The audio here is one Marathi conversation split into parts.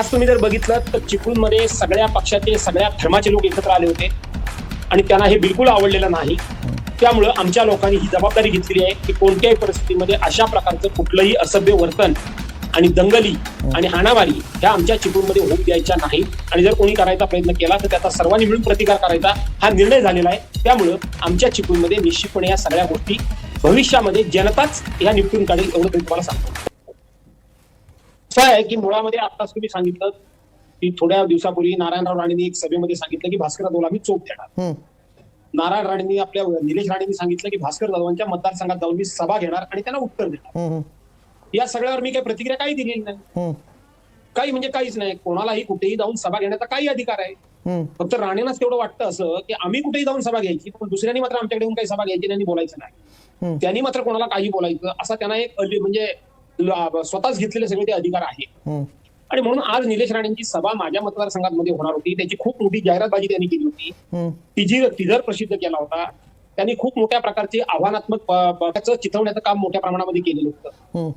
आज तुम्ही जर बघितलं तर चिपळूणमध्ये सगळ्या पक्षाचे सगळ्या धर्माचे लोक एकत्र आले होते. आणि त्यांना हे बिलकुल आवडलेलं नाही. त्यामुळं आमच्या लोकांनी ही जबाबदारी घेतलेली आहे की कोणत्याही परिस्थितीमध्ये अशा प्रकारचं कुठलंही असभ्य वर्तन आणि दंगली आणि हाणामारी ह्या आमच्या चिपळूणमध्ये होऊ द्यायच्या नाही. आणि जर कोणी करायचा प्रयत्न केला तर त्याचा सर्वांनी मिळून प्रतिकार करायचा हा निर्णय झालेला आहे. त्यामुळं आमच्या चिपळूणमध्ये निश्चितपणे या सगळ्या गोष्टी भविष्यामध्ये जनताच ह्या निपटून काढेल एवढं तरी तुम्हाला सांगतो. असं आहे की मुळामध्ये आताच तुम्ही सांगितलं की थोड्या दिवसापूर्वी नारायणराव राणेंनी एक सभेमध्ये सांगितलं की भास्कर जाधवला आम्ही चोप देणार. नारायण राणेंनी आपल्या निलेश राणेंनी सांगितलं की भास्कर जाधवांच्या मतदारसंघात जाऊन मी सभा घेणार आणि त्यांना उत्तर देणार. या सगळ्यावर मी काही प्रतिक्रिया काही दिलेली नाही. काही म्हणजे काहीच नाही कोणालाही कुठेही जाऊन सभा घेण्याचा काही अधिकार आहे. फक्त राणेंनाच तेवढं वाटतं असं की आम्ही कुठेही जाऊन सभा घ्यायची पण दुसऱ्यांनी मात्र आमच्याकडे काही सभा घ्यायची आणि बोलायचं नाही. त्यांनी मात्र कोणाला काही बोलायचं असा त्यांना एक म्हणजे स्वतःच घेतलेले सगळे ते अधिकार आहे. हम्म. आणि म्हणून आज निलेश राणेंची सभा माझ्या मतदारसंघामध्ये होणार होती. त्याची खूप मोठी जाहिरातबाजी त्यांनी केली होती. हम्म. टीजर टीजर प्रसिद्ध केला होता. त्यांनी खूप मोठ्या प्रकारचे आव्हानात्मक चिथवण्याचं काम मोठ्या प्रमाणामध्ये केलेलं होतं. हम्म.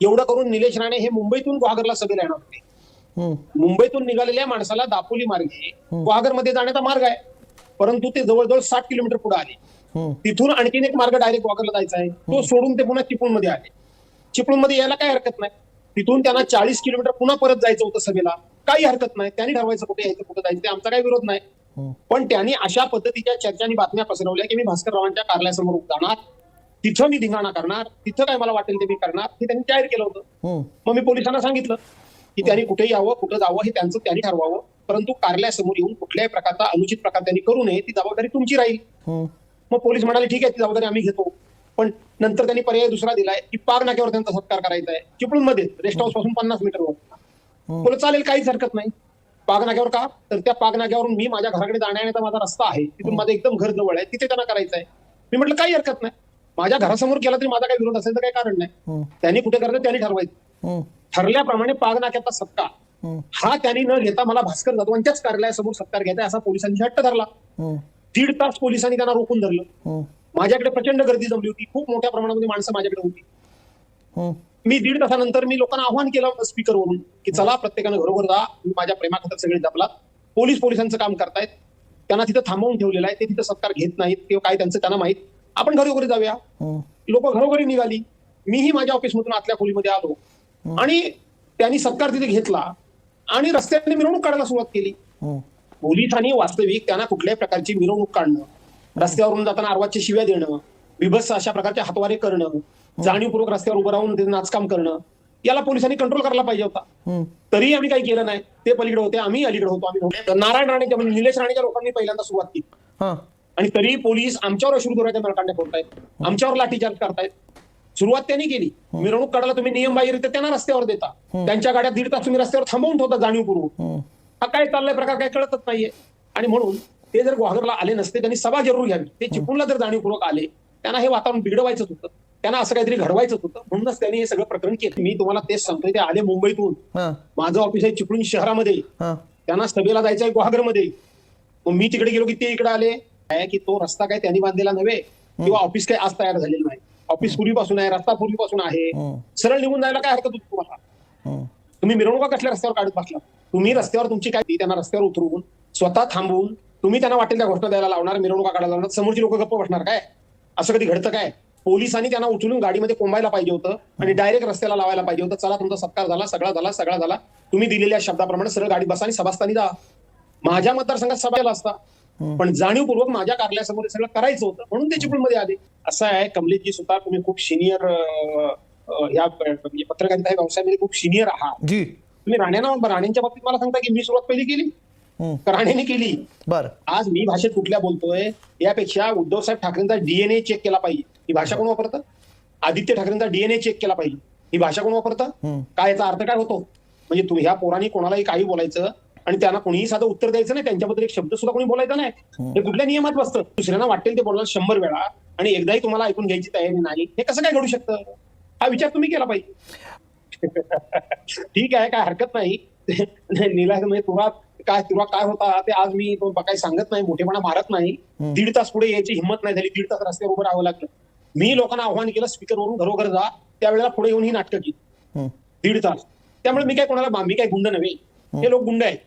एवढं करून निलेश राणे हे मुंबईतून गुहागरला सभेला येणार होते. मुंबईतून निघालेल्या माणसाला दापोली मार्गे गुहागरमध्ये जाण्याचा मार्ग आहे. परंतु ते जवळजवळ साठ किलोमीटर पुढे आले. तिथून आणखीन एक मार्ग डायरेक्ट गुहागरला जायचा आहे. तो सोडून ते पुन्हा चिपळूणमध्ये आले. चिपळूणमध्ये यायला काही हरकत नाही. तिथून त्यांना चाळीस किलोमीटर पुन्हा परत जायचं होतं सभेला. काही हरकत नाही. त्यांनी ठरवायचं कुठे यायचं कुठे जायचं ते आमचा काही विरोध नाही. हम्म. पण त्यांनी अशा पद्धतीच्या चर्चा आणि बातम्या पसरवल्या की मी भास्कररावांच्या कार्यालयासमोर जाणार तिथं मी धिंगाणा करणार. तिथं काय मला वाटेल ते मी करणार. हे त्यांनी जाहीर केलं होतं. हम्म. मग मी पोलिसांना सांगितलं की त्यांनी कुठे यावं कुठं जावं हे त्यांचं त्यांनी ठरवावं. परंतु कार्यालयासमोर येऊन कुठल्याही प्रकारचा अनुचित प्रकार त्यांनी करू नये. ती जबाबदारी तुमची राहील. मग पोलीस म्हणाले ठीक आहे ती जबाबदारी आम्ही घेतो. पण नंतर त्यांनी पर्याय दुसरा दिलाय की पाग नाक्यावर त्यांचा सत्कार करायचा आहे चिपळूणमध्ये रेस्ट हाऊसपासून पन्नास मीटरवर बोल चालेल काहीच हरकत नाही. पाग नाक्यावर का? तर त्या पाग नाक्यावरून मी माझ्या घराकडे जाण्याचा माझा रस्ता आहे. तिथून माझं एकदम घर जवळ आहे. तिथे त्यांना करायचं आहे मी म्हटलं काही हरकत नाही. माझ्या घरासमोर केला तरी माझा काही विरोध असेल तर काही कारण नाही. हम्म. त्यांनी कुठे करायचं त्यांनी ठरवायचं. ठरल्याप्रमाणे पाग नाक्याचा सत्कार. हा. त्यांनी न घेता मला भास्कर जाधवांच्याच कार्यालयासमोर सत्कार घ्यायचा असा पोलिसांनी हट्ट धरला. दीड तास पोलिसांनी त्यांना रोखून धरलं. माझ्याकडे प्रचंड गर्दी जमली होती. खूप मोठ्या प्रमाणामध्ये माणसं माझ्याकडे होती. हम्म. मी दीड तासानंतर मी लोकांना आव्हान केलं स्पीकरवरून की चला प्रत्येकानं घरोघर जा. माझ्या प्रेमाखातर सगळे जपला. पोलीस पोलिसांचं काम करतायत. त्यांना तिथं थांबवून ठेवलेलं आहे. ते तिथं सत्कार घेत नाहीत किंवा काय त्यांचं त्यांना माहीत. आपण घरोघरी जाऊया. हम्म. लोक घरोघरी निघाली. मीही माझ्या ऑफिसमधून आतल्या खोलीमध्ये आलो. आणि त्यांनी सत्कार तिथे घेतला. आणि रस्त्याने मिरवणूक काढायला सुरुवात केली. पोलिसांनी वास्तविक त्यांना कुठल्याही प्रकारची मिरवणूक काढणं रस्त्यावरून जाताना आरवाजच्या शिव्या देणं बिभत्स अशा प्रकारचे हातवारे करणं जाणीवपूर्वक रस्त्यावर उभं राहून ते नाचकाम करणं याला पोलिसांनी कंट्रोल करायला पाहिजे होता. तरी आम्ही काही केलं नाही. ते पलीकडे होते आम्ही अलीकडे होतो. आम्ही. नारायण राणेच्या म्हणजे निलेश राणेच्या लोकांनी पहिल्यांदा सुरुवात केली. हा. आणि तरी पोलीस आमच्यावर अश्रू दोऱ्याच्या नरकांड्या फोडतायत. आमच्यावर लाठीचार्ज करतायत. सुरुवात त्यांनी केली. मिरवणूक काढायला तुम्ही नियमबाह्यरित्या त्यांना रस्त्यावर देता. त्यांच्या गाड्या दीड तास तुम्ही रस्त्यावर थांबवून ठेवता जाणीवपूर्वक. हा काय चाललाय प्रकार काय कळतच नाहीये. आणि म्हणून ते जर गुहागरला आले नसते त्यांनी सभा जरूर घ्यावी. ते चिपळूणला जर जाणीवपूर्वक आले त्यांना हे वातावरण बिघडवायचंच होतं. त्यांना असं काहीतरी घडवायचं होतं. म्हणूनच त्यांनी हे सगळं प्रकरण केलं. मी तुम्हाला तेच सांगतोय ते आले मुंबईतून. माझं ऑफिस आहे चिपळूण शहरामध्ये. हा. त्यांना सभेला जायचं आहे गुहागरमध्ये मग मी तिकडे गेलो की ते इकडे आले. काय की तो रस्ता काय त्यांनी बांधलेला नव्हे किंवा ऑफिस काय आज तयार झालेलं नाही. ऑफिस पूर्वीपासून आहे रस्ता पूर्वीपासून आहे. सरळ निघून जायला काय हरकत होती तुम्हाला. तुम्ही मिरवणुका कसल्या रस्त्यावर काढत बसला? तुम्ही रस्त्यावर तुमची काय ती त्यांना रस्त्यावर उतरवून स्वतः थांबवून तुम्ही त्यांना वाटेल त्या घोषणा द्यायला लावणार मिरवणुका काढायला लावणार समोरची लोक गप्प बसणार. काय? असं कधी घडतं काय? पोलिसांनी त्यांना उचलून गाडीमध्ये कोंबायला पाहिजे होतं आणि डायरेक्ट रस्त्याला लावायला पाहिजे होतं. चला तुमचा सत्कार झाला सगळा झाला सगळा झाला. तुम्ही दिलेल्या शब्दाप्रमाणे सरळ गाडी बसा आणि सभास्थानी जा. माझ्या मतदारसंघात सभा असता. पण जाणीवपूर्वक माझ्या कार्यालयासमोर सगळं करायचं होतं म्हणून ते चिपळूणमध्ये आले. असं आहे कमलेशजी सुद्धा तुम्ही खूप सिनियर या म्हणजे पत्रकारिता व्यवसायामध्ये खूप सिनियर आहात. तुम्ही राण्यांना राण्यांच्या बाबतीत मला सांगता की मी सुरुवात पहिली केली? हम्म. का राणेने केली. बर. आज मी भाषेत कुठल्या बोलतोय यापेक्षा उद्धव साहेब ठाकरेंचा डीएनए चेक केला पाहिजे. ही भाषा कोण वापरतं? आदित्य ठाकरेंचा डीएनए चेक केला पाहिजे. ही भाषा कोण वापरतं. काय याचा अर्थ काय होतो? म्हणजे तू ह्या पोरांनी कोणालाही काही बोलायचं आणि त्यांना कोणीही साधं उत्तर द्यायचं नाही त्यांच्याबद्दल एक शब्द सुद्धा कोणी बोलायचा नाही. हे कुठल्या नियमात बसतं? दुसऱ्यांना वाटेल ते बोलणार शंभर वेळा आणि एकदाही तुम्हाला ऐकून घ्यायची तयारी नाही. हे कसं काय घडू शकतं? हा विचार तुम्ही केला पाहिजे. ठीक आहे काय हरकत नाही. नीला म्हणजे तुला काय तुला काय होता ते आज मी तो काही सांगत नाही मोठेपणा मारत नाही. दीड तास पुढे यायची हिंमत नाही झाली दीड तास रस्त्यावर उभं राहावं लागलं. मी लोकांना आव्हान केलं स्पीकरवरून घरोघर जा. त्यावेळेला पुढे येऊन ही नाटकं केली. दीड तास. त्यामुळे मी काय कोणाला मी काय गुंड नव्हे. हे लोक गुंड आहेत.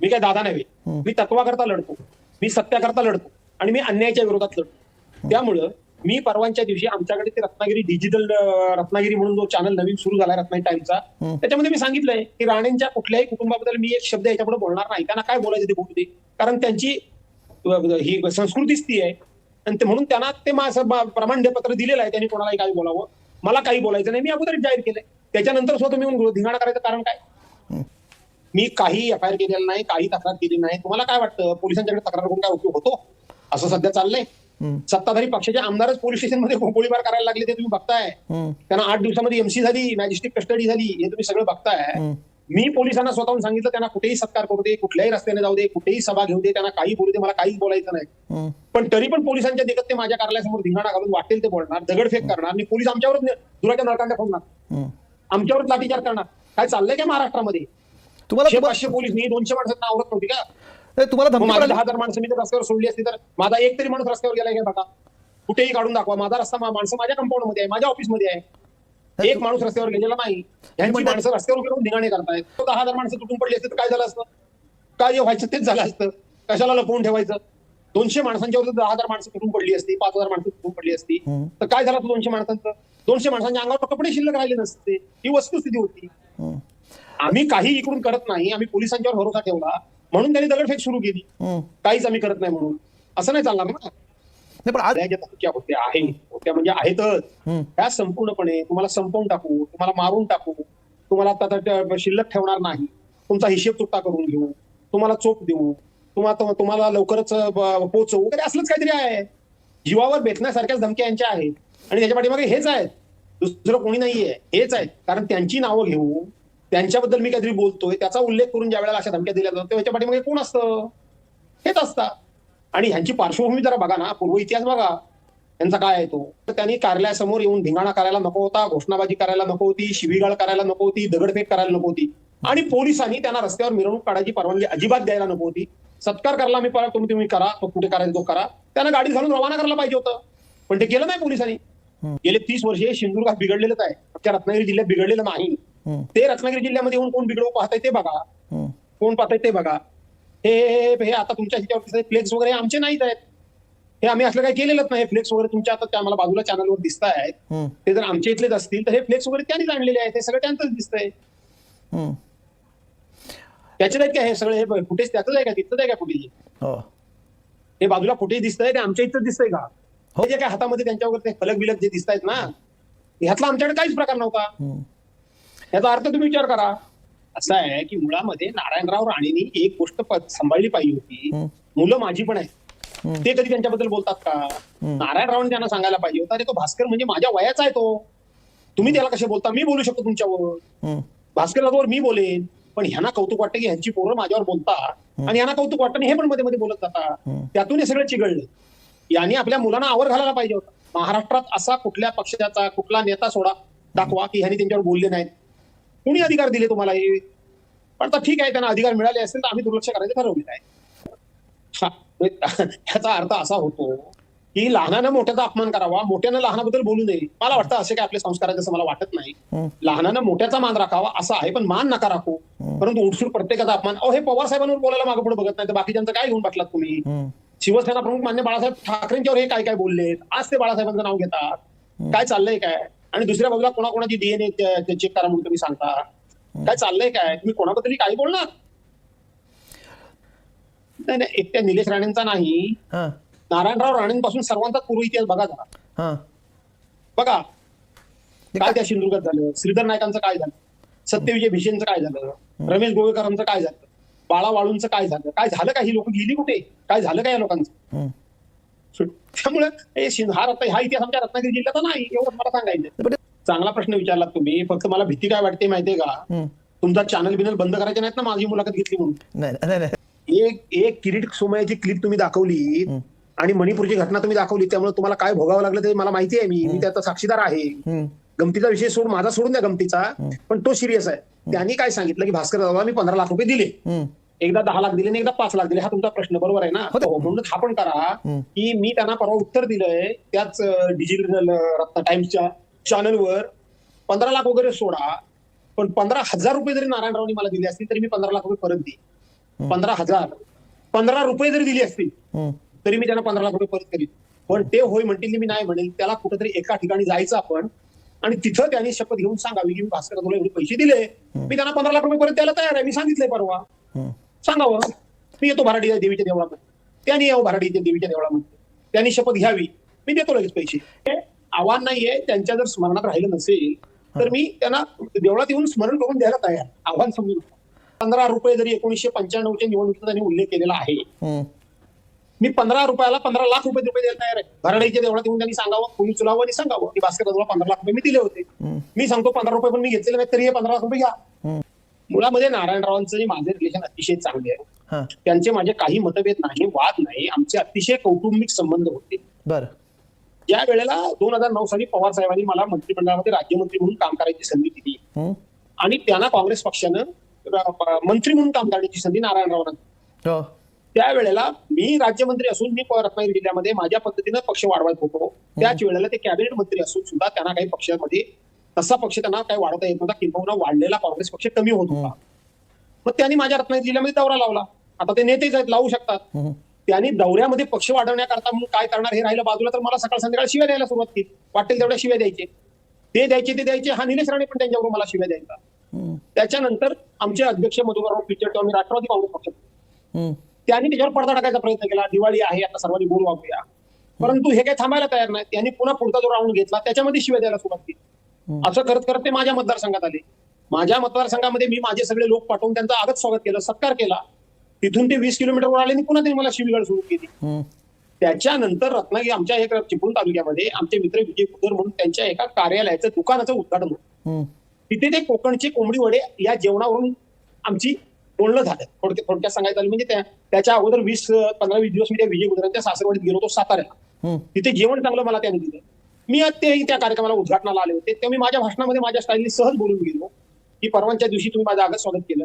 मी काय दादा नव्हे. मी तत्वाकरता लढतो. मी सत्याकरता लढतो. आणि मी अन्यायाच्या विरोधात लढतो. त्यामुळं मी परवांच्या दिवशी आमच्याकडे ते रत्नागिरी डिजिटल रत्नागिरी म्हणून जो चॅनल नवीन सुरू झाला रत्नागिरी टाइमचा त्याच्यामध्ये मी सांगितलंय की राणेंच्या कुठल्याही कुटुंबाबद्दल मी एक शब्द याच्यापुढे बोलणार नाही. त्यांना काय बोलायचं ते बोलू दे. कारण त्यांची ही संस्कृतीच ती आहे. आणि ते म्हणून त्यांना ते प्रमाणपत्र दिलेलं आहे. त्यांनी कोणालाही काही बोलावं. मला काही बोलायचं नाही. मी अगोदर जाहीर केलंय. त्याच्यानंतर सुद्धा तुम्ही म्हणून धिंगाणा करायचं कारण काय? मी काही एफ आय आर केलेलं नाही काही तक्रार केली नाही. तुम्हाला काय वाटतं? पोलिसांच्याकडे तक्रार करून काय उपयोग होतो? असं सध्या चाललंय? सत्ताधारी पक्षाचे आमदारच पोलीस स्टेशनमध्ये गोळीबार करायला लागले ते तुम्ही बघताय. त्यांना आठ दिवसामध्ये एमसी झाली मॅजिस्ट्रेट कस्टडी झाली हे तुम्ही सगळं बघताय. मी पोलिसांना स्वतःहून सांगितलं त्यांना कुठेही सत्कार करू दे कुठल्याही रस्त्याने जाऊ दे कुठेही सभा घेऊ दे त्यांना काही बोलू दे मला काहीच बोलायचं नाही. पण तरी पण पोलिसांच्या देखत ते माझ्या कार्यालयासमोर धिंगाणा घालून वाटेल ते बोलणार दगडफेक करणार. आणि पोलीस आमच्यावरच दुराच्या नळकांड्या फोडणार. आमच्यावरच लाठीचार करणार. काय चाललंय काय महाराष्ट्रामध्ये? पाचशे पोलीस मी दोनशे माणसांना आवडत नव्हती का? तुम्हाला मग धमकी माझे दहा हजार माणसं मी जर रस्त्यावर सोडली असती तर माझा एक तरी माणूस रस्त्यावर गेलाय का बघा. कुठेही काढून दाखवा. माझा रस्ता मा- माणसं माझ्या कंपाऊंडमध्ये आहे माझ्या ऑफिसमध्ये आहे. एक माणूस रस्त्यावर गेलेला नाही. यांची माणसं रस्त्यावर उभे राहून धिंगाणे करतायत. तो दहा हजार माणसं तुटून पडली असते तर काय झालं असतं? काय जे व्हायचं तेच झालं असतं. कशाला लपवून ठेवायचं? दोनशे माणसांच्यावर जर दहा हजार माणसं तुटून पडली असती पाच हजार माणसं तुटून पडली असती. तर काय झालं असतं दोनशे माणसांचं? दोनशे माणसांच्या अंगावर कपडे शिल्लक राहिले नसते. ही वस्तुस्थिती होती. आम्ही काही इकडून करत नाही. आम्ही पोलिसांच्यावर भरोसा ठेवला. म्हणून त्यांनी दगडफेक सुरू केली. काहीच आम्ही करत नाही म्हणून. असं नाही चालणार ना. नाही पण आज होत्या आहे. होत्या म्हणजे आहेतच. त्या संपूर्णपणे तुम्हाला संपवून टाकू तुम्हाला मारून टाकू. तुम्हाला आता शिल्लक ठेवणार नाही. तुमचा हिशेब चुकता करून घेऊ. तुम्हाला चोप देऊ. तुम्हाला तुम्हाला लवकरच पोचवू. वगैरे असलंच काहीतरी आहे. जीवावर बेतण्यासारख्याच धमक्या यांच्या आहेत. आणि त्याच्या पाठीमागे हेच आहेत. दुसरं कोणी नाहीये. हेच आहेत. कारण त्यांची नावं घेऊ. त्यांच्याबद्दल मी काहीतरी बोलतोय त्याचा उल्लेख करून ज्या वेळेला अशा धमक्या दिल्या जातात त्याच्या पाठीमागे कोण असतं? हेच असतात. आणि ह्यांची पार्श्वभूमी जरा बघा ना पूर्व इतिहास बघा. त्यांचा काय आहे तो? तर त्यांनी कार्यालयासमोर येऊन धिंगाणा करायला नको होता घोषणाबाजी करायला नको होती शिवीगाळ करायला नको होती दगडफेक करायला नको होती. आणि पोलिसांनी त्यांना रस्त्यावर मिरवणूक काढायची परवानगी अजिबात द्यायला नको होती. सत्कार करायला मी परत तुम्ही तुम्ही करा तो कुठे करायचा तो करा. त्यांना गाडीत घालून रवाना करायला पाहिजे होतं. पण ते केलं नाही पोलिसांनी. गेले तीस वर्षे सिंधुदुर्गात बिघडलेलंच आहे. आमच्या रत्नागिरी जिल्ह्यात बिघडलेलं नाही. ते रत्नागिरी जिल्ह्यामध्ये येऊन कोण बिघडवू पाहताय ते बघा. कोण पाहताय ते बघा. हे हे- आता तुमच्या ह्याच्यावर फ्लेक्स वगैरे आमचे नाहीत आहेत. हे आम्ही असलं काही केलेलंच नाही. फ्लेक्स वगैरे तुमच्या आता आम्हाला बाजूला चॅनलवर दिसत आहेत. ते जर आमच्या इथलेच असतील तर हे फ्लेक्स वगैरे त्यांनीच आणलेले आहेत. हे सगळं त्यांचंच दिसतंय. हम्म. त्याचे आहेत का हे सगळे? हे फुटेज त्याच आहे का? तिथंच आहे का फुटेज हो. हे बाजूला फुटेज दिसतंय ते आमच्या इथं दिसतंय का? हो. हे जे काय हातामध्ये त्यांच्या वगैरे ते फलक बिलक जे दिसत आहेत ना ह्यातला आमच्याकडे काहीच प्रकार नव्हता. याचा अर्थ तुम्ही विचार करा. असा आहे की मुळामध्ये नारायणराव राणेंनी एक गोष्ट सांभाळली पाहिजे होती. मुलं माझी पण आहेत. ते कधी त्यांच्याबद्दल बोलतात का? नारायणरावांनी त्यांना सांगायला पाहिजे होता. तो भास्कर म्हणजे माझ्या वयाचा आहे तो. तुम्ही त्याला कसे बोलता? मी बोलू शकतो तुमच्यावर. हम्म. भास्कर जाधवर मी बोलेन. पण ह्यांना कौतुक वाटतं की ह्यांची पोरं माझ्यावर बोलतात. आणि ह्यांना कौतुक वाटतं हे पण मध्ये मध्ये बोलत जातात. हम्म. त्यातून हे सगळं चिघळलं. यांनी आपल्या मुलांना आवर घालायला पाहिजे होता. महाराष्ट्रात असा कुठल्या पक्षाचा कुठला नेता सोडा दाखवा की ह्यांनी त्यांच्यावर बोलले नाहीत. कुणी अधिकार दिले तुम्हाला हे? पण आता ठीक आहे त्यांना अधिकार मिळाले असतील तर आम्ही दुर्लक्ष करायचं ठरवलेलं आहे हा, ह्याचा अर्थ असा होतो की लहानानं मोठ्याचा अपमान करावा मोठ्यानं लहानाबद्दल बोलू नये. मला वाटतं असे काय आपले संस्कार आहेत असं मला वाटत नाही. लहानानं मोठ्याचा मान राखावा असा आहे पण मान नका राखू. परंतु उठसूट प्रत्येकाचा अपमान अहो हे पवार साहेबांवर बोलायला मागे पुढे बघत नाही तर बाकीच्यांचं काय घेऊन बसलात तुम्ही. शिवसेना प्रमुख मान्य बाळासाहेब ठाकरेंच्यावर हे काय काय बोललेत? आज ते बाळासाहेबांचं नाव घेतात. काय चाललंय काय? आणि दुसऱ्या बाजूला कोणाकोणाची डीएनए चेक करा म्हणून तुम्ही सांगता. काय चाललंय काय? तुम्ही कोणाबद्दल काही बोलणार? नाही नाही एकट्या निलेश राणेंचा नाही. नारायणराव राणेंपासून सर्वांचा पूर्व इतिहास बघा जरा. हा. बघा. काय त्या सिंधुदुर्गात झालं? श्रीधर नायकांचं काय झालं? सत्यविजय भिशेंचं काय झालं? रमेश गोवेकरांचं काय झालं? बाळा वाळूंचं काय झालं? काय झालं का? ही लोक गेली कुठे? काय झालं का या लोकांचं. त्यामुळे हे सिंध- हा रत्न हा इतिहास आमच्या रत्नागिरी जिल्ह्याचा नाही एवढं मला सांगायचं चांगला प्रश्न विचारलात तुम्ही फक्त मला भीती काय वाटते माहितीये का. तुमचा चॅनल बिनल बंद करायचे नाहीत ना माझी मुलाखत घेतली म्हणून. नाही नाही नाही. एक एक किरीट सोमयाची क्लिप तुम्ही दाखवली. आणि मणिपूरची घटना तुम्ही दाखवली त्यामुळे तुम्हाला काय भोगावं लागलं ते मला माहिती आहे मी मी त्याचा साक्षीदार आहे. गमतीचा विषय सोड माझा सोडून द्या गमतीचा पण तो सिरियस आहे. त्यांनी काय सांगितलं की भास्कर दादा मी पंधरा लाख रुपये दिले. एकदा दहा लाख दिले आणि एकदा पाच लाख दिले हा तुमचा प्रश्न बरोबर आहे ना हो. हो, म्हणून हा पण करा. की मी त्यांना परवा उत्तर दिलंय त्याच डिजिटल रत्न टाइम्सच्या चॅनलवर पंधरा लाख वगैरे सोडा पण पंधरा हजार रुपये जरी नारायणरावनी मला दिले असतील तरी मी पंधरा लाख रुपये परत देईन पंधरा हजार पंधरा रुपये जरी दिली असतील. तरी मी त्यांना पंधरा लाख रुपये परत करीन पण ते होय म्हणतील मी नाही म्हणेल त्याला कुठेतरी एका ठिकाणी जायचं आपण आणि तिथं त्यांनी शपथ घेऊन सांगावी की मी भास्कर तुला एवढे पैसे दिले मी त्यांना पंधरा लाख रुपये परत द्यायला तयार आहे मी सांगितलंय परवा. सांगावं मी येतो भराडी देवीच्या देवळामध्ये. त्यांनी यावं भराडीच्या देवीच्या देवळामध्ये. त्यांनी शपथ घ्यावी. मी देतो लगेच पैसे. आव्हान नाहीये त्यांच्या जर स्मरणात राहिलं नसेल तर मी त्यांना देवळात येऊन स्मरण करून द्यायला तयार. आव्हान समजून. पंधरा रुपये जरी एकोणीसशे पंच्याण्णवच्या निवडणुकीचा त्यांनी उल्लेख केलेला आहे. मी पंधरा रुपयाला पंधरा लाख रुपये रुपये द्यायला तयार आहे. भराडीच्या देवळात येऊन त्यांनी सांगावं कुणी चुलावं आणि सांगावं. की भास्कर पंधरा लाख रुपये मी दिले होते. मी सांगतो पंधरा रुपये पण मी घेतलेले नाही तरी हे पंधरा लाख रुपये घ्या. मुळामध्ये नारायणरावांचं आणि माझे रिलेशन अतिशय चांगले आहे हा. त्यांचे माझे काही मतभेद नाही वाद नाही. आमचे अतिशय कौटुंबिक संबंध होते. बर. ज्या वेळेला दोन हजार नऊ साली पवार साहेबांनी मला मंत्रिमंडळामध्ये राज्यमंत्री म्हणून काम करायची संधी दिली. आणि त्यांना काँग्रेस पक्षानं मंत्री म्हणून काम करण्याची संधी नारायणरावांना दिली. हो. त्यावेळेला मी राज्यमंत्री असून मी रत्नागिरी जिल्ह्यामध्ये माझ्या पद्धतीनं पक्ष वाढवत होतो. त्याच वेळेला ते कॅबिनेट मंत्री असून सुद्धा त्यांना काही पक्षामध्ये तसा पक्ष त्यांना काही वाढवता येत नव्हता किंबहुना वाढलेला काँग्रेस पक्ष कमी होत होता. मग त्यांनी माझ्या रत्नागिरी जिल्ह्यामध्ये दौरा लावला. आता ते नेतेच आहेत लावू शकतात. त्यांनी दौऱ्यामध्ये पक्ष वाढवण्याकरता म्हणून काय करणार हे राहिलं बाजूला तर मला सकाळ संध्याकाळ शिव्या द्यायला सुरुवात केली. वाटेल तेवढ्या शिव्या द्यायचे. ते द्यायचे ते द्यायचे. हा निलेश राणे पण त्यांच्याबरोबर मला शिव्या द्यायचा. त्याच्यानंतर आमचे अध्यक्ष मधुकरराव पिचड तेव्हा मी राष्ट्रवादी काँग्रेस हम्म. त्यांनी त्याच्यावर पडदा टाकायचा प्रयत्न केला. दिवाळी आहे आता सर्वांनी बोल वागूया. परंतु हे काही थांबायला तयार नाही. त्यांनी पुन्हा पुढचा जो राऊंड घेतला त्याच्यामध्ये शिव्या द्यायला सुरुवात केली. असं करत करत ते माझ्या मतदारसंघात आले. माझ्या मतदारसंघामध्ये मी माझे सगळे लोक पाठवून त्यांचं आगत स्वागत केलं सत्कार केला. तिथून ते वीस किलोमीटरवर आले आणि पुन्हा त्यांनी मला शिवीगाळ सुरू केली. त्याच्यानंतर रत्नागिरी आमच्या एक चिपळूण तालुक्यामध्ये आमचे मित्र विजय कुदर म्हणून त्यांच्या एका कार्यालयाचं दुकानाचं उद्घाटन होतं. तिथे ते कोकणचे कोंबडी वडे या जेवणावरून आमची बोलणं झालं. थोडक्यात थोडक्यात सांगायचं झालं म्हणजे त्या- त्याच्या अगोदर वीस पंधरा वीस दिवस मी त्या विजय गुजरांच्या सासरवाडीत गेलो होतो साताऱ्याला. तिथे जेवण चांगलं मला त्याने दिलं. मी तेही त्या कार्यक्रमाला उद्घाटनाला आले होते. तेव्हा मी माझ्या भाषणामध्ये माझ्या स्टाईलने सहज बोलून गेलो. की परवांच्या दिवशी तुम्ही माझं आगत स्वागत केलं.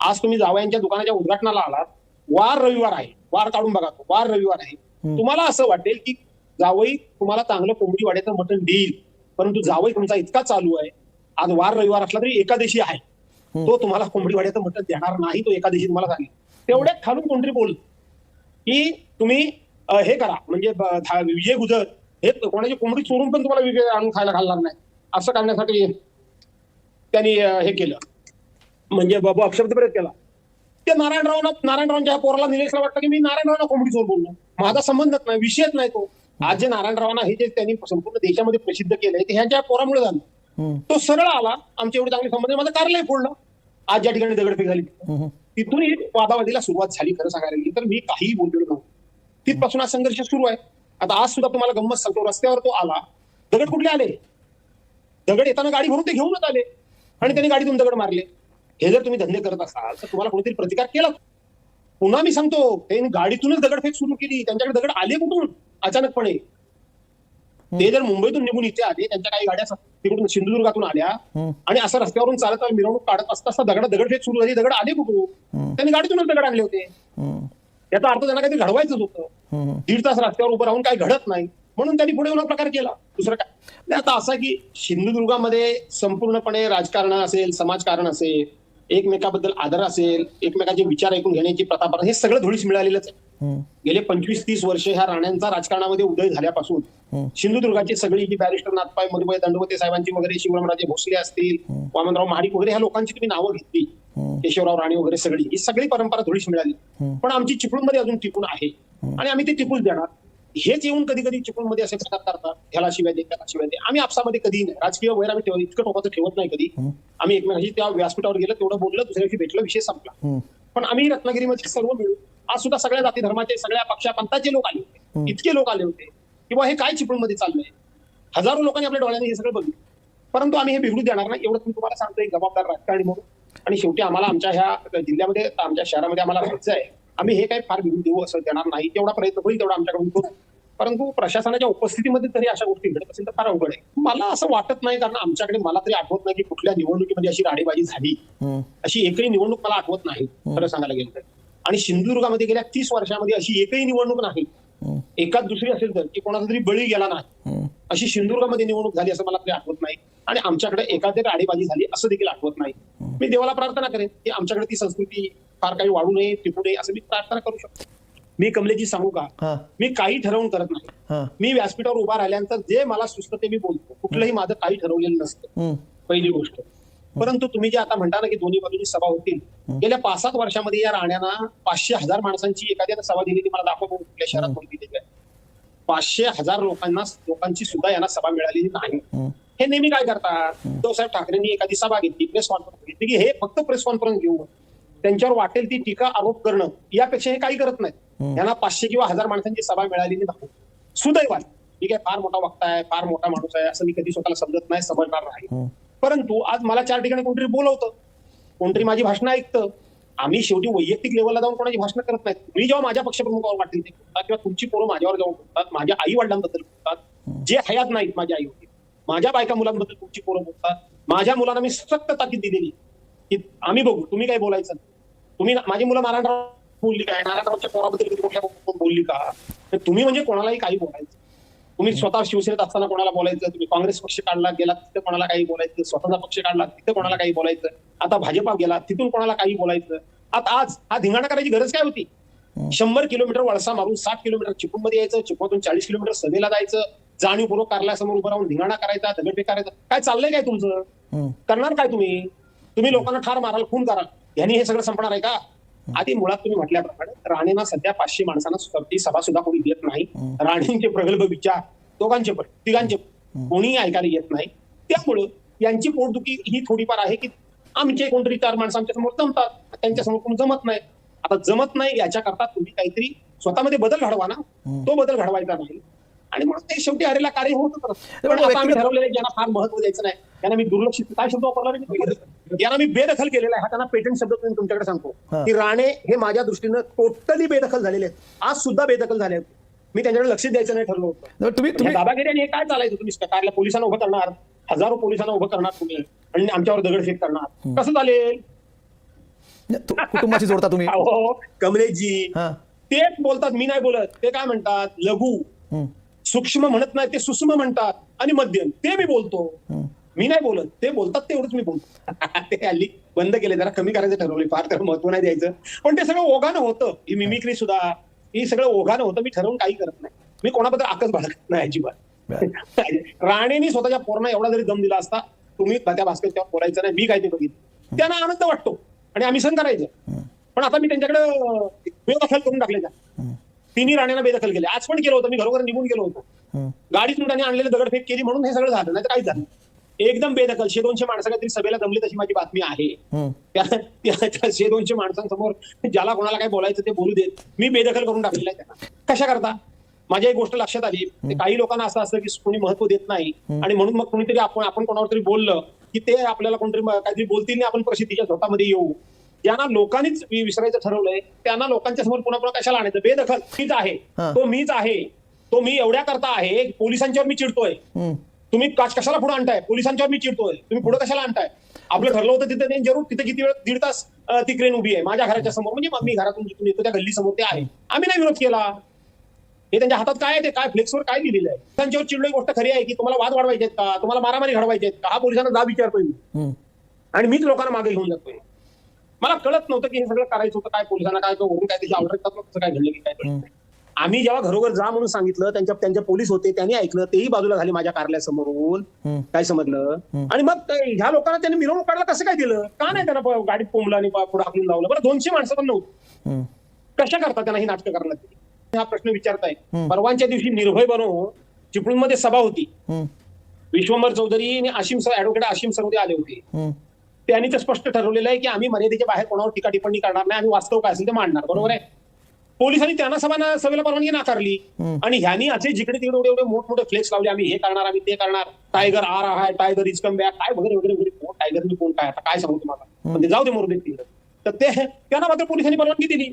आज तुम्ही जावयांच्या दुकानाच्या उद्घाटनाला आलात. वार रविवार आहे. वार काढून बघा तो. वार रविवार आहे. तुम्हाला असं वाटेल की जावई तुम्हाला चांगलं कोंबडी वाड्याचं मटण देईल. परंतु जावई तुमचा इतका चालू आहे. आज वार रविवार असला तरी एकादशी आहे. तो तुम्हाला कोंबडी वाड्याचं मटण देणार नाही. तो एकादशी तुम्हाला सांगेल तेवढ्यात खालून कोणतरी बोल की तुम्ही हे करा. म्हणजे विजय गुजर हे कोणाची कोंबडी चोरून पण तुम्हाला विजय आणून खायला घालणार नाही. असं करण्यासाठी त्यांनी हे केलं. म्हणजे बाबा अपशब्द प्रयोग केला. ते नारायणरावना नारायणरावांच्या पोराला निलेशला वाटतं की मी नारायणरावना कोंबडी चोर बोललो. माझा संबंधच नाही विषयच नाही तो. आज जे नारायणरावांना हे जे त्यांनी संपूर्ण देशामध्ये प्रसिद्ध केलंय ते ह्यांच्या पोरामुळे झालं. तो सरळ आला आमचे एवढे चांगले संबंध माझं कार्यालय फोडलं. आज ज्या ठिकाणी दगडफेक झाली. तिथून वादावादीला सुरुवात झाली खरं सांगायला तर मी काहीही बोललेलो नव्हतो. तिथपासून हा संघर्ष सुरू आहे. आता आज सुद्धा तुम्हाला गंमत सांगतो रस्त्यावर तो आला. दगड कुठले आले? दगड येताना गाडी भरून ते घेऊनच आले. आणि त्यांनी गाडीतून दगड मारले. हे जर तुम्ही धंदे करत असाल तर तुम्हाला कोणीतरी प्रतिकार केला? पुन्हा मी सांगतो त्यांनी गाडीतूनच दगडफेक सुरू केली. त्यांच्याकडे दगड आले कुठून? अचानकपणे. ते जर मुंबईतून निघून इथे आले त्यांच्या काही गाड्या तिकडून सिंधुदुर्गातून आल्या. आणि असं रस्त्यावरून चालत मिरवणूक काढत असता असता दगड दगडफेक सुरू झाली. दगड आले कुठून. त्यांनी गाडीतूनच दगड आणले होते. याचा अर्थ त्यांना काहीतरी घडवायचंच होतं. दीड तास रस्त्यावर उभं राहून काही घडत नाही म्हणून त्यांनी पुढे येऊन प्रकार केला दुसरं काय आता असं की सिंधुदुर्गामध्ये संपूर्णपणे राजकारण असेल समाजकारण असेल एकमेकाबद्दल आदर असेल एकमेकाचे विचार ऐकून घेण्याची प्रथा हे सगळं धुळीस मिळालेलंच आहे. गेले पंचवीस तीस वर्ष ह्या राण्यांचा राजकारणामध्ये उदय झाल्यापासून. सिंधुदुर्गाची सगळी जी बॅरिस्टर नाथपाय मधुबाई दंडवते साहेबांची वगैरे शिवरामराजे भोसले असतील वामनराव महाडिक वगैरे ह्या लोकांची तुम्ही नावं घेतली. केशवराव राणे वगैरे सगळी. ही सगळी परंपरा थोडीच मिळाली. पण आमची चिपळूणमध्ये अजून टिकून आहे. आणि आम्ही ते टिकून देणार. हेच येऊन कधी कधी चिपळूणमध्ये असे प्रकार करतात. ह्याला शिवाय दे त्याला शिवाय दे. आम्ही आपसामध्ये कधी नाही राजकीय वैर आम्ही ठेवत इतकं टोकाचं ठेवत नाही कधी. आम्ही एकमेकांशी त्या व्यासपीठावर गेलं तेवढं बोललं दुसऱ्या दिवशी भेटलं विषय संपला. पण आम्ही रत्नागिरीमध्ये सर्व मिळून आज सुद्धा सगळ्या जाती धर्माचे सगळ्या पक्षा पंथाचे लोक आले होते इतके लोक आले होते किंवा हे काय चिपळूणमध्ये चाललंय? हजारो लोकांनी आपल्या डोळ्यांनी हे सगळं बघितलं. परंतु आम्ही हे बिघडू देणार नाही एवढं मी तुम्हाला सांगतो एक जबाबदार राजकारणी म्हणून. आणि शेवटी आम्हाला आमच्या ह्या जिल्ह्यामध्ये आमच्या शहरामध्ये आम्हाला राहायचं आहे. आम्ही हे काही फार बिघडू देऊ असं देणार नाही. तेवढा प्रयत्न होईल तेवढा आमच्याकडून करू. परंतु प्रशासनाच्या उपस्थितीमध्ये तरी अशा गोष्टी घडत असेल तर फार अवघड आहे. मला असं वाटत नाही कारण आमच्याकडे मला तरी आठवत नाही की कुठल्या निवडणुकीमध्ये अशी राडेबाजी झाली. अशी एकही निवडणूक मला आठवत नाही खरं सांगायला गेलं तर. आणि सिंधुदुर्गामध्ये गेल्या तीस वर्षामध्ये अशी एकही निवडणूक नाही. एकाच दुसरी असेल तर की कोणाचा तरी बळी गेला नाही. अशी सिंधुदुर्गामध्ये निवडणूक झाली असं मला तरी आठवत नाही. आणि आमच्याकडे एखादी राणीबाजी झाली असं देखील आठवत नाही. मी देवाला प्रार्थना करेन की आमच्याकडे ती संस्कृती फार काही वाढू नये टिकू नये असं मी प्रार्थना करू शकतो. मी कमलेजी सांगू का? मी काही ठरवून करत नाही. मी व्यासपीठावर उभा राहिल्यानंतर जे मला सुचतं ते मी बोलतो. कुठलंही माझं काही ठरवलेलं नसतं. पहिली गोष्ट. परंतु तुम्ही जे आता म्हणता ना की दोन्ही बाजूनी सभा होतील. गेल्या पाच सात वर्षामध्ये या राण्यांना पाचशे हजार माणसांची एखाद्यानं सभा दिलेली मला दाखव बघू कुठल्या शहरात कोणी दिलेली आहे. पाचशे हजार लोकांना लोकांची सुद्धा यांना सभा मिळालेली नाही. हे. नेहमी काय करतात? उद्धवसाहेब ठाकरेंनी एखादी सभा घेतली प्रेस कॉन्फरन्स घेतली की हे फक्त प्रेस कॉन्फरन्स घेऊ त्यांच्यावर वाटेल ती टीका आरोप करणं यापेक्षा हे काही करत नाहीत. यांना पाचशे किंवा हजार माणसांची सभा मिळालेली नाही. सुदैवान. मी काय फार मोठा वक्ता आहे फार मोठा माणूस आहे असं मी कधी स्वतःला समजत नाही समजणार नाही. परंतु आज मला चार ठिकाणी कोणतरी बोलवतं. कोणतरी माझी भाषणं ऐकतं. आम्ही शेवटी वैयक्तिक लेवलला जाऊन कोणाची भाषण करत नाही तुम्ही जेव्हा माझ्या पक्षप्रमुखावर वाटेल ते बोलतात किंवा तुमची पोरं माझ्यावर जाऊन बोलतात माझ्या आई वडिलांबद्दल बोलतात जे हयात नाहीत माझ्या आई वडील. माझ्या बायका मुलांबद्दल तुमची पोरं बोलतात. माझ्या मुलांना मी सक्त ताकीद दिलेली की आम्ही बघू तुम्ही काय बोलायचं तुम्ही माझी मुलं नारायणराव बोलली काय नारायणरावच्या पोराबद्दल बोलली का? तर तुम्ही म्हणजे कोणालाही काही बोलायचं तुम्ही स्वतः शिवसेनेत असताना कोणाला बोलायचं? तुम्ही काँग्रेस पक्ष काढला गेला तिथे कोणाला काही बोलायचं? स्वतःचा पक्ष काढला तिथे कोणाला काही बोलायचं? आता भाजपा गेला तिथून कोणाला काही बोलायचं? आता आज हा धिंगाणा करायची गरज काय होती? शंभर किलोमीटर वळसा मारून साठ किलोमीटर चिपळूणमध्ये यायचं चिपळून चाळीस किलोमीटर सभेला जायचं जाणीवपूर्वक कार्यालयासमोर उभं राहून धिंगाणा करायचा दगडफेक करायचा. काय चाललंय काय तुमचं. करणार काय तुम्ही? तुम्ही लोकांना ठार माराल खून कराल. यांनी हे सगळं संपणार आहे का? आधी मुळात तुम्ही म्हटल्याप्रमाणे राणेंना सध्या पाचशे माणसांना सरती सभा सुद्धा कोणी देत नाही. राणेंचे प्रगल्भ विचार दोघांचे पण तिघांचे कोणीही ऐकायला येत नाही. त्यामुळं यांची पोटदुखी ही थोडीफार आहे की आमचे कोणतरी चार माणसं आमच्यासमोर जमतात त्यांच्यासमोर कोण जमत नाही. आता जमत नाही याच्याकरता तुम्ही काहीतरी स्वतःमध्ये बदल घडवा ना. तो बदल घडवायचा नाही. आणि मग ते शेवटी हरेला कार्य होत पण आता आम्ही ठरवलेलं ज्यांना फार महत्त्व द्यायचं नाही. त्यांना मी दुर्लक्षित काय शब्द वापरला रे मी? बेदखल केलेला आहे. हा त्यांना पेटंट शब्द तुम्ही तुमच्याकडे सांगतो. हा. की राणे हे माझ्या दृष्टीनं टोटली बेदखल झालेले आहेत. आज सुद्धा बेदखल झाले आहेत. मी त्यांच्याकडे लक्ष द्यायचं नाही ठरलं होतं. तुम्ही दादागिरी आणि हे काय चालायचं? तुम्ही सरकारला पोलिसांना उभं करणार हजारो पोलिसांना उभं करणार तुम्ही आणि आमच्यावर दगडफेक करणार. कसं चालेल? कुटुंबाशी जोडता तुम्ही. अहो कमलेशजी हा. तेच बोलतात मी नाही बोलत. ते काय म्हणतात? लघु. सूक्ष्म म्हणत नाही ते सुक्ष्म म्हणतात. आणि मध्यम. ते मी बोलतो. मी नाही बोलत. ते बोलतात तेवढंच मी बोलतो. ते हल्ली बंद केले जरा कमी करायचं ठरवले फार तर महत्त्व नाही द्यायचं. पण ते सगळं ओघानं होतं. ही मिमिक्री सुद्धा ही सगळं ओघानं होतं. मी ठरवून काही करत नाही. मी कोणाबद्दल आकच बाळगत नाही अजिबात. राणेनी स्वतःच्या पोरांना एवढा जरी दम दिला असता तुम्ही त्या भास्कर तेव्हा बोलायचं नाही. मी काय ते बघितलं. त्यांना आनंद वाटतो. आणि आम्ही सण करायचं. पण आता मी त्यांच्याकडे बेदखल करून टाकले त्या. तिन्ही राण्यांना बेदखल केले. आज पण केलं होतं. मी घरोघर निघून गेलो होतो. गाडीतून त्यांनी आणलेले दगडफेक केली म्हणून हे सगळं झालं. नाही तर काहीच झालं. एकदम बेदखल. शे दोनशे माणसं काहीतरी सभेला जमली तशी माझी बातमी आहे. त्या शे दोनशे माणसांसमोर ज्याला कोणाला काय बोलायचं ते बोलू देत. मी बेदखल करून टाकलेलं आहे त्यांना. कशा करता? माझ्या एक गोष्ट लक्षात आली. काही लोकांना असं असतं की कोणी महत्त्व देत नाही. आणि म्हणून मग कोणीतरी आपण आपण कोणावर तरी बोललं की ते आपल्याला कोणतरी म- काहीतरी बोलतील आपण प्रसिद्धीच्या झोतामध्ये येऊ. ज्यांना लोकांनीच वि- विसरायचं ठरवलंय त्यांना लोकांच्या समोर पुन्हा पुन्हा कशाला आणायचं? बेदखल. मीच आहे. तो मीच आहे. तो मी एवढ्या करता आहे. पोलिसांच्यावर मी चिडतोय. तुम्ही कशाला पुढे आणताय? पोलिसांच्यावर मी चिडतोय. तुम्ही पुढे कशाला आणताय? आपलं ठरलं होतं तिथे नाही जरूर तिथे किती वेळ दीड तास ती क्रेन उभी आहे. माझ्या घराच्या समोर म्हणजे मी घरातून जिथून येतो त्या गल्ली समोर ते आहे. आम्ही नाही विरोध केला. हे त्यांच्या हातात काय आहे ते? काय फ्लेक्सवर काय लिहिलेलं आहे? त्यांच्यावर चिडलो गोष्ट खरी आहे की तुम्हाला वाद वाढवायचे आहेत का? तुम्हाला मारामारी घडवायचे आहेत का? हा पोलिसांना जाब विचारतोय मी. आणि मीच लोकांना मागे घेऊन जातोय. मला कळत नव्हतं की हे सगळं करायचं होतं काय पोलिसांना काय वरून काय त्याची ऑर्डर कसं काय घडलं की काय. आम्ही जेव्हा घरोघर जा म्हणून सांगितलं त्यांच्या त्यांच्या पोलीस होते त्यांनी ऐकलं तेही बाजूला झाले माझ्या कार्यालयासमोरून. काय समजलं? आणि मग ह्या लोकांना त्यांनी मिरवणूक काढला कसं काय दिलं? का नाही त्यांना गाडीत पोंबलं आणि पुढे हाकलून लावलं? बरं दोनशे माणसं पण नव्हती. कशा करता त्यांना ही नाटकं लागली? हा प्रश्न विचारताय. हम्म. परवांच्या दिवशी निर्भय बनो चिपळूणमध्ये सभा होती. विश्वंभर चौधरी आणि आशिम सर ऍडव्होकेट आशिम सरोदे आले होते. त्यांनी तर स्पष्ट ठरवलेलं आहे की आम्ही मर्यादेच्या बाहेर कोणावर टीका टिप्पणी करणार नाही आम्ही वास्तव काय असेल ते मांडणार. बरोबर आहे? पोलिसांनी त्यांना सभा सभेला परवानगी नाकारली. आणि ह्यांनी असे जिकडे तिकडे एवढे एवढे मोठमोठे फ्लेक्स लावले आम्ही हे करणार आम्ही ते करणार. टायगर आ रहा है टायगर इज कम बॅक काय वगैरे वगैरे वगैरे. कोण टायगर कोण काय? आता काय सांगू तुम्हाला? ते जाऊ दे मोरू दे तिकडे तर ते त्यांना मात्र पोलिसांनी परवानगी दिली.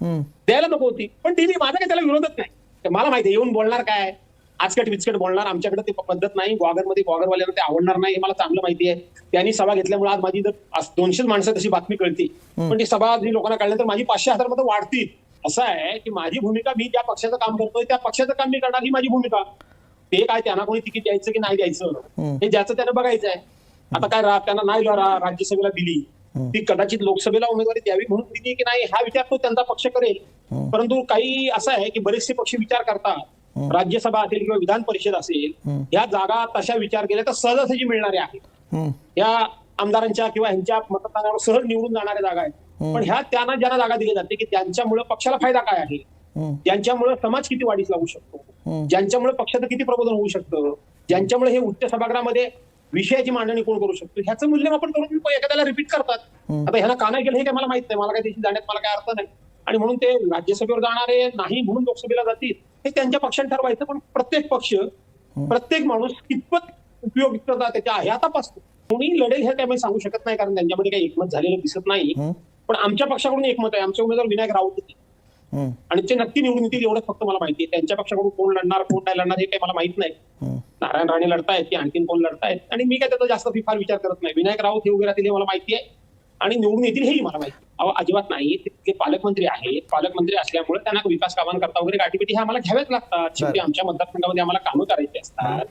द्यायला नको होती. पण दिली माझा काय त्याला विरोधच नाही. मला माहिती येऊन बोलणार काय? आजकट विचकट बोलणार आमच्याकडे ते पद्धत नाही ग्वागरमध्ये ग्वागरवाल्यांना ते आवडणार नाही हे मला चांगलं माहिती आहे त्यांनी सभा घेतल्यामुळे आज माझी जर दोनशेच माणसं तशी बातमी कळती. पण ती सभा जी लोकांना कळल्यानंतर माझी पाचशे हजारमध्ये वाढतील. असं आहे की माझी भूमिका मी ज्या पक्षाचं काम करतोय त्या पक्षाचं काम मी करणार ही माझी भूमिका. ते काय त्यांना कोणी तिकीट द्यायचं की नाही द्यायचं. हे ज्याचं त्यानं बघायचं आहे. आता काय रा- त्यांना नाही राज्यसभेला दिली. ती कदाचित लोकसभेला उमेदवारी द्यावी म्हणून दिली की नाही हा विचार तो त्यांचा पक्ष करेल. परंतु काही असं आहे की बरेचसे पक्ष विचार करतात. राज्यसभा असेल किंवा विधान परिषद असेल. या जागा तशा विचार केल्या तर सहजासहजी मिळणाऱ्या आहेत. या आमदारांच्या किंवा ह्यांच्या मतदानावर सहज निवडून जाणाऱ्या जागा आहेत. पण ह्या त्यांना ज्यांना जागा दिली जाते की त्यांच्यामुळे पक्षाला फायदा काय आहे. ज्यांच्यामुळे समाज किती वाढीस लागू शकतो. ज्यांच्यामुळे पक्षाचं किती प्रबोधन होऊ शकतं ज्यांच्यामुळे हे उच्च सभागृहामध्ये विषयाची मांडणी कोण करू शकतो ह्याचं मूल्यमापन करून एखाद्याला रिपीट करतात. आता ह्याला का नाही केलं हे काय मला माहीत नाही मला काय त्याची जाण्यात मला काय अर्थ नाही आणि म्हणून ते राज्यसभेवर जाणारे नाही म्हणून लोकसभेला जातील हे त्यांच्या पक्षाने ठरवायचं पण प्रत्येक पक्ष प्रत्येक माणूस कितपत उपयोगितता त्याच्या आहे. हा तपासतो कोणी लढेल हे काय मी सांगू शकत नाही कारण त्यांच्यामध्ये काही एकमत झालेलं दिसत नाही. पण आमच्या पक्षाकडून एकमत आहे. आमचे उमेदवार विनायक राऊत होते. आणि ते नक्की निवडून येतील एवढं फक्त मला माहिती आहे. त्यांच्या पक्षाकडून कोण लढणार कोण नाही लढणार हे काही मला माहीत नाही. नारायण राणे लढतायत की आणखीन कोण लढतायत? आणि मी काय त्याचा जास्त फार विचार करत नाही. विनायक राऊत हे हे मला माहिती आहे. आणि निवडून येतील हेही मला माहिती आहे. अहो अजिबात नाही. ते तिथले पालकमंत्री आहेत. पालकमंत्री असल्यामुळे त्यांना विकास कामांकरता वगैरे गाठीपिटी हे आम्हाला घ्याव्याच लागतात. शेवटी. आमच्या मतदारसंघामध्ये आम्हाला कामं करायची असतात.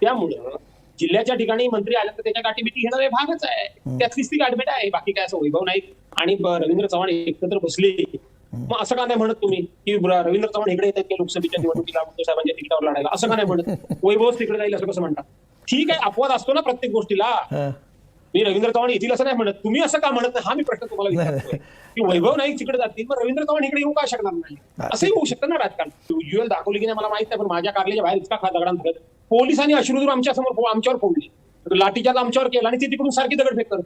त्यामुळं जिल्ह्याच्या ठिकाणी मंत्री आले तर त्याच्या गाठीपिटी घेणं हे भागच आहे. त्यातलीच ती गाठभेट आहे. बाकी काय असं वैभव नाही. आणि रवींद्र चव्हाण एकत्र बसले. मग असं का नाही म्हणत तुम्ही की रवींद्र चव्हाण इकडे येतात की लोकसभेच्या निवडणुकीला साहेबांच्या तिकिटावर लढायला? असं का नाही म्हणत? वैभवच तिकडे जाईल असं कसं म्हणतात? ठीक आहे अपवाद असतो ना प्रत्येक गोष्टीला. मी रवींद्र चव्हाण येतील असं नाही म्हणत. तुम्ही असं का म्हणत नाही? हा मी प्रश्न तुम्हाला विचारतोय. की वैभव नाही तिकडे जातील मग रवींद्र चव्हाण इकडे येऊ का शकणार नाही? असंही होऊ शकतं ना राजकारण. युएल दाखवली की नाही मला माहीत नाही पण माझ्या कारल्याच्या बाहेर इतका खा दगडांत धरत पोलिसांनी अश्रुधूर आमच्यासमोर आमच्यावर फोडले लाठीचार्ज आमच्यावर केला आणि ते तिकडून सारखी दगडफेक करत.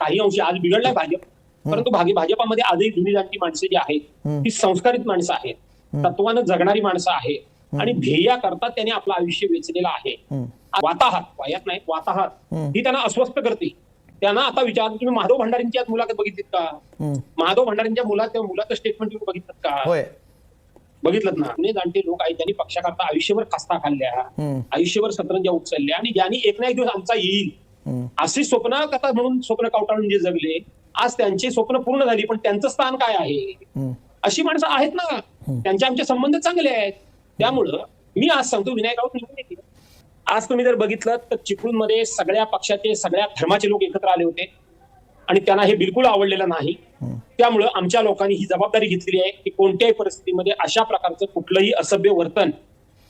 काही अंशी आज बिघडलाय भाजप. परंतु भागी भाजपामध्ये आजही जुनी जाणती माणसं जी आहेत. ती संस्कारित माणसं आहेत. तत्वानं जगणारी माणसं आहेत. आणि ध्येया करता त्यांनी आपलं आयुष्य वेचलेलं आहे. वाताहात वायात नाही वाताहात. ही त्यांना अस्वस्थ करते. त्यांना आता विचार तुम्ही महादेव भंडारींची आज मुलाखत बघितलीत का. महादेव भंडारींच्या मुलात त्या मुलाचं स्टेटमेंट तुम्ही बघितलं का? बघितलं ना? जुने जाणते लोक आहेत त्यांनी पक्षाकरता आयुष्यभर खस्ता खाल्ल्या. आयुष्यभर सतरंजा उचलल्या आणि ज्यांनी एक ना एक दिवस आमचा येईल. अशी स्वप्न कथा म्हणून स्वप्न कावटाळून जे जगले आज त्यांची स्वप्न पूर्ण झाली पण त्यांचं स्थान काय आहे. अशी माणसं आहेत ना. त्यांचे आमचे संबंध चांगले आहेत. त्यामुळं मी आज सांगतो विनायक राऊत निवडून येतील. आज तुम्ही जर बघितलं तर चिपळूणमध्ये सगळ्या पक्षाचे सगळ्या धर्माचे लोक एकत्र आले होते. आणि त्यांना हे बिलकुल आवडलेलं नाही. त्यामुळं आमच्या लोकांनी ही जबाबदारी घेतलेली आहे की कोणत्याही परिस्थितीमध्ये अशा प्रकारचं कुठलंही असभ्य वर्तन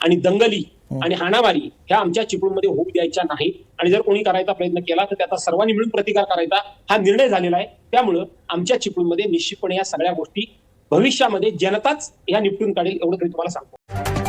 आणि दंगली आणि हाणामारी ह्या आमच्या चिपळूणमध्ये होऊ द्यायच्या नाही. आणि जर कोणी करायचा प्रयत्न केला तर त्याचा सर्वांनी मिळून प्रतिकार करायचा हा निर्णय झालेला आहे. त्यामुळं आमच्या चिपळूणमध्ये निश्चितपणे या सगळ्या गोष्टी भविष्यामध्ये जनताच ह्या निपटून काढेल एवढं तरी तुम्हाला सांगतो.